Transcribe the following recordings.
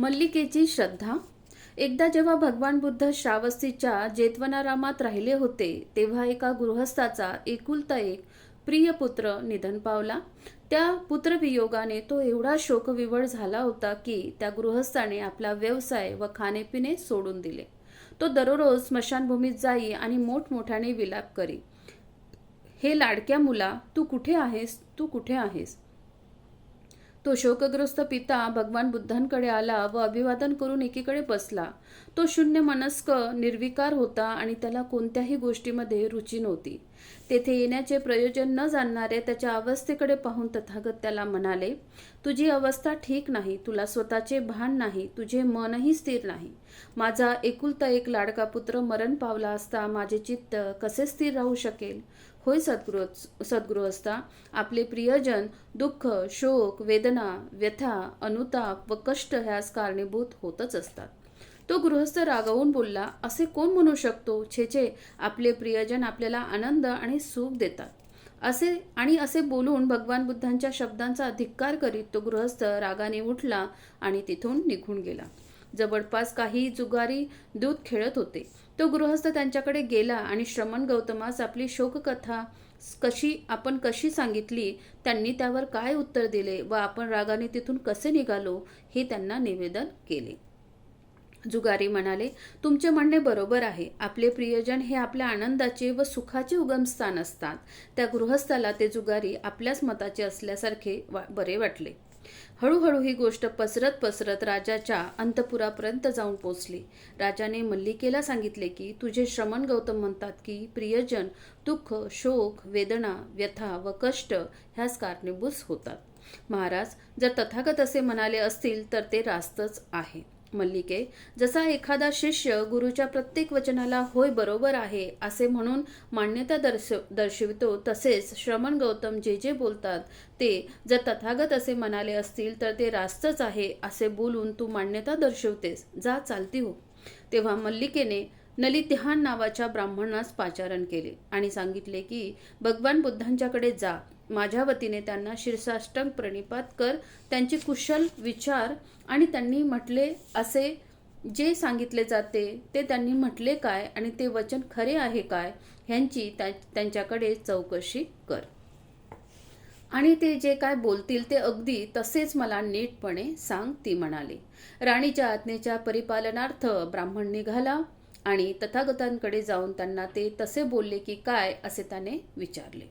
मल्लिकेची श्रद्धा. एकदा जेव्हा भगवान बुद्ध श्रावस्तीच्या जेतवनारामात राहिले होते तेव्हा एका गृहस्थाचा एकुलता एक प्रिय पुत्र निधन पावला. त्या पुत्रवियोगाने तो एवढा शोकविवळ झाला होता की त्या गृहस्थाने आपला व्यवसाय व खाणेपिणे सोडून दिले. तो दररोज स्मशानभूमीत जाई आणि मोठमोठ्याने विलाप करी. हे लाडक्या मुला तू कुठे आहेस? तू कुठे आहेस? तो शोकग्रस्त पिता भगवान बुद्धांकडे आला व अभिवादन करून एकीकडे बसला. तो शून्य मनस्क निर्विकार होता आणि त्याला कोणत्याही गोष्टीमध्ये रुची नव्हती. तेथे येण्याचे प्रयोजन न जाणणारे त्याच्या अवस्थेकडे पाहून तथागत त्याला म्हणाले तुझी अवस्था ठीक नाही तुला स्वतःचे भान नाही तुझे मनही स्थिर नाही. माझा एकुलता एक लाडका पुत्र मरण पावला असता माझे चित्त कसे स्थिर राहू शकेल? होय सद्गृह असता आपले प्रियजन दुःख शोक वेदना व्यथा अनुताप व कष्ट ह्यास कारणीभूत होतच असतात. तो गृहस्थ रागावून बोलला असे कोण म्हणू शकतो? छे छे आपले प्रियजन आपल्याला आनंद आणि सुख देतात. असे आणि असे बोलून भगवान बुद्धांच्या शब्दांचा धिक्कार करीत तो गृहस्थ रागाने उठला आणि तिथून निघून गेला. जवळपास काही जुगारी दूध खेळत होते. तो गृहस्थ त्यांच्याकडे गेला आणि श्रमण गौतमास आपली शोककथा कशी आपण कशी सांगितली त्यांनी त्यावर काय उत्तर दिले व आपण रागाने तिथून कसे निघालो हे त्यांना निवेदन केले. जुगारी म्हणाले तुमचे म्हणणे बरोबर आहे. आपले प्रियजन हे आपल्या आनंदाचे व सुखाचे उगमस्थान असतात. त्या गृहस्थाला ते जुगारी आपल्याच मताचे असल्यासारखे वा बरे वाटले. हळूहळू ही गोष्ट पसरत पसरत राजाच्या अंतपुरापर्यंत जाऊन पोचली. राजाने मल्लिकेला सांगितले की तुझे श्रमण गौतम म्हणतात की प्रियजन दुःख शोक वेदना व्यथा व कष्ट ह्याच कारणीभूत होतात. महाराज जर तथागत असे म्हणाले असतील तर ते रास्तच आहे. मल्लिके जसा एखादा शिष्य गुरुच्या प्रत्येक वचनाला होय बरोबर आहे असे म्हणून मान्यता दर्श दर्शवितो तसेच श्रमण गौतम जे जे बोलतात ते जर तथागत असे म्हणाले असतील तर ते रास्तच आहे असे बोलून तू मान्यता दर्शवतेस जा चालती हो. तेव्हा मल्लिकेने नलितिहान नावाच्या ब्राह्मणास पाचारण केले आणि सांगितले की भगवान बुद्धांच्याकडे जा माझ्या वतीने त्यांना शीर्षाष्टंग प्रणिपात कर त्यांचे कुशल विचार आणि त्यांनी म्हटले असे जे सांगितले जाते ते त्यांनी म्हटले काय आणि ते वचन खरे आहे काय ह्यांची त्या त्यांच्याकडे चौकशी कर. आणि ते जे काय बोलतील ते अगदी तसेच मला नीटपणे सांग ती म्हणाली. राणीच्या आज्ञेच्या परिपालनार्थ ब्राह्मण निघाला आणि तथागतांकडे जाऊन त्यांना ते तसे बोलले की काय असे त्याने विचारले.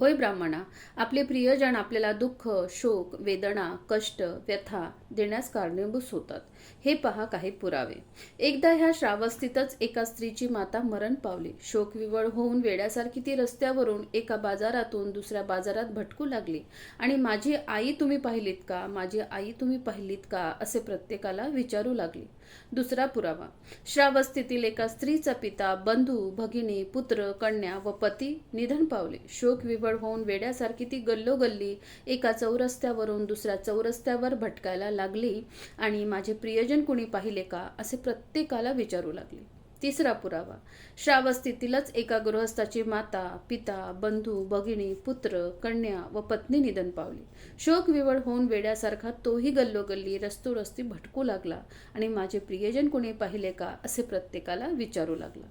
होय ब्राह्मणा आपले प्रियजन आपल्याला दुःख शोक वेदना कष्ट व्यथा देण्यास कारणीभूत होतात. हे पहा काही पुरावे. एकदा ह्या श्रावस्तीतच एका स्त्रीची माता मरण पावली. शोकविवळ होऊन वेड्यासारखी ती रस्त्यावरून एका बाजारातून दुसऱ्या बाजारात भटकू लागली. आणि माझी आई तुम्ही पाहिलीत का? माझी आई तुम्ही पाहिलीत का? असे प्रत्येकाला विचारू लागली. दुसरा पुरावा. श्रावस्तीतील एका स्त्रीचा पिता बंधू भगिनी पुत्र कन्या व पती निधन पावले. शोकविवळ गडबड होऊन वेड्यासारखी ती गल्लोगल्ली एका चौरस्त्यावरून दुसऱ्या चौरस्त्यावर भटकायला लागली आणि माझे प्रियजन कुणी पाहिले का असे प्रत्येकाला विचारू लागले. तिसरा पुरावा. श्रावस्तीतीलच एका गृहस्थाची माता पिता बंधू भगिनी पुत्र कन्या व पत्नी निधन पावली. शोक विवळ होऊन वेड्यासारखा तोही गल्लोगल्ली रस्तोरस्ती भटकू लागला आणि माझे प्रियजन कुणी पाहिले का असे प्रत्येकाला विचारू लागला.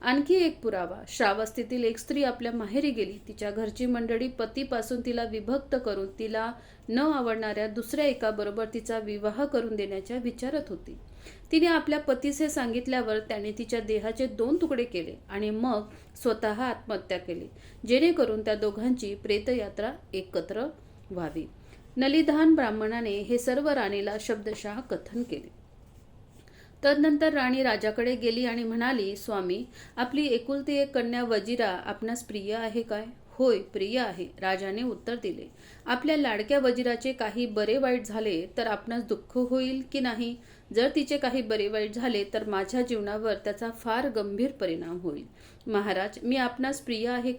आणखी एक पुरावा. श्रावस्तीतील एक स्त्री आपल्या माहेरी गेली. तिच्या घरची मंडळी पतीपासून तिला विभक्त करून तिला न आवडणाऱ्या दुसऱ्या एकाबरोबर तिचा विवाह करून देण्याच्या विचारत होती. तिने आपल्या पतीचे सांगितल्यावर त्याने तिच्या देहाचे दोन तुकडे केले आणि मग स्वतः आत्महत्या केली जेणेकरून त्या दोघांची प्रेतयात्रा एकत्र व्हावी. नलिधान ब्राह्मणाने हे सर्व राणीला शब्दशः कथन केले. तदनंतर राणी राजाकडे गेली आणि म्हणाली स्वामी आपली एकुलती एक कन्या वजिरा आपणास प्रिय आहे काय? होय प्रिय आहे राजाने उत्तर दिले. आपल्या लाडक्या वजिराचे काही बरे वाईट झाले तर आपणास दुःख होईल की नाही? जर तिचे काही बरे वाईट झाले तर माझ्या जीवनावर त्याचा फार गंभीर परिणाम होईल. महाराज मी आपणास प्रिय आहे